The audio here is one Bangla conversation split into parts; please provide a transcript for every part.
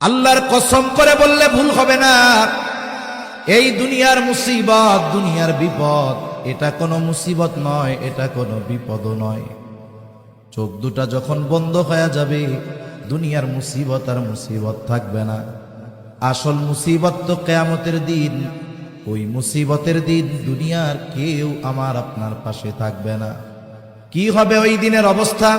আল্লাহর কসম করে বললে ভুল হবে না। এই দুনিয়ার মুসিবত, দুনিয়ার বিপদ, এটা কোনো মুসিবত নয়, এটা কোনো বিপদও নয়। চোখ দুটা যখন বন্ধ হয়ে যাবে, দুনিয়ার মুসিবত আর মুসিবত থাকবে না। আসল মুসিবত তো কেয়ামতের দিন। ওই মুসিবতের দিন দুনিয়ার কেউ আমার আপনার পাশে থাকবে না। কি হবে ওই দিনের অবস্থা?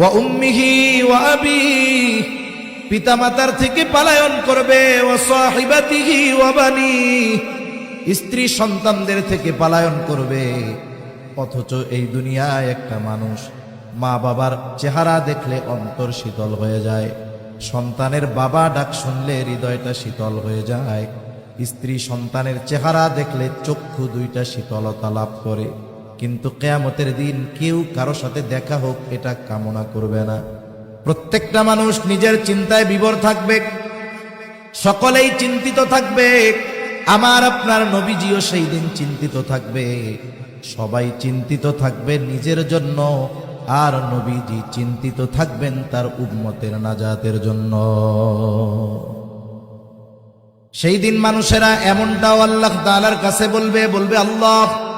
ওয়া উম্মিহি আবি, পিতামাতার থেকে পালায়ন করবে, ওয়া সাহিবাতিহি ওয়া বানি, স্ত্রী সন্তানদের থেকে পালায়ন করবে। অথচ এই দুনিয়ায় একটা মানুষ মা বাবার চেহারা দেখলে অন্তর শীতল হয়ে যায়। সন্তানের বাবা ডাক শুনলে হৃদয়টা শীতল হয়ে যায়। স্ত্রী সন্তানের চেহারা দেখলে চক্ষু দুইটা শীতলতা লাভ করে। কিন্তু কেয়ামতের দিন কেউ কারও সাথে দেখা হোক, এটা কামনা করবে না। প্রত্যেকটা মানুষ নিজের চিন্তায় বিবর থাকবে, সকলেই চিন্তিত থাকবে, আমার আপনার নবীজিও সেই দিন চিন্তিত থাকবে। সবাই চিন্তিত থাকবে নিজের জন্য, আর নবীজি চিন্তিত থাকবেন তার উম্মতের নাজাতের জন্য। সেই দিন মানুষেরা এমনটাও আল্লাহ তাআলার কাছে বলবে বলবে, আল্লাহ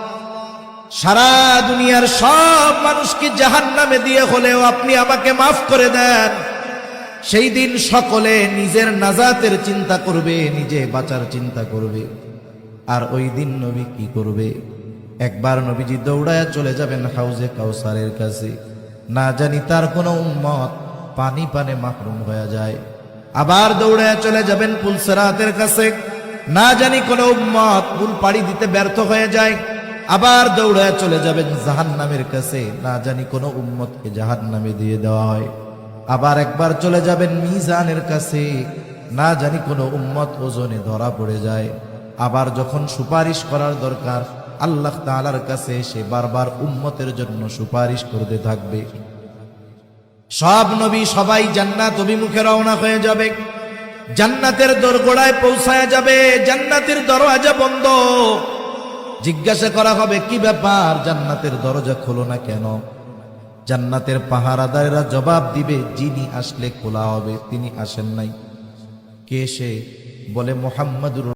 সারা দুনিয়ার সব মানুষকে জাহান নামে দিয়ে হলেও আপনি আমাকে মাফ করে দেন। সেই দিন সকলে নিজের নাজাতের চিন্তা করবে, নিজে বাঁচার চিন্তা করবে। আর ওই দিন নবী কি করবে? একবার নবীজি দৌড়ায় চলে যাবেন হাউজে কাউসারের কাছে। না জানি তার কোনো উম্মত পানি পানে মাহরুম হয়ে যায়। আবার দৌড়ায় চলে যাবেন পুলসেরাতের কাছে। না জানি কোনো উম্মত পুল পাড়ি দিতে ব্যর্থ হয়ে যায়। আবার দৌড়ায় চলে যাবেন জাহান নামের কাছে। না জানি কোনো উম্মতকে জাহান নামে দিয়ে দেওয়া হয়। আবার একবার চলে যাবেন মিজানের কাছে। না জানি কোনো উম্মত ওজনে ধরা পড়ে যায়। আবার যখন সুপারিশ করার দরকার, আল্লাহ তাআলার কাছে সে বারবার উম্মতের জন্য সুপারিশ করতে থাকবে। সব নবী সবাই জান্নাত অভিমুখে রওনা হয়ে যাবে। জান্নাতের দোরগোড়ায় পৌঁছায় যাবে। জান্নাতের দরওয়াজা বন্ধ। জিজ্ঞাসা করা হবে, কি ব্যাপার? জান্নাতের দরজা খোলো না কেন? জান্নাতের পাহারাদারেরা জবাব দিবে, যিনি আসলে খোলা হবে, তিনি আসেন নাই। কে সে? বলে, মোহাম্মদুর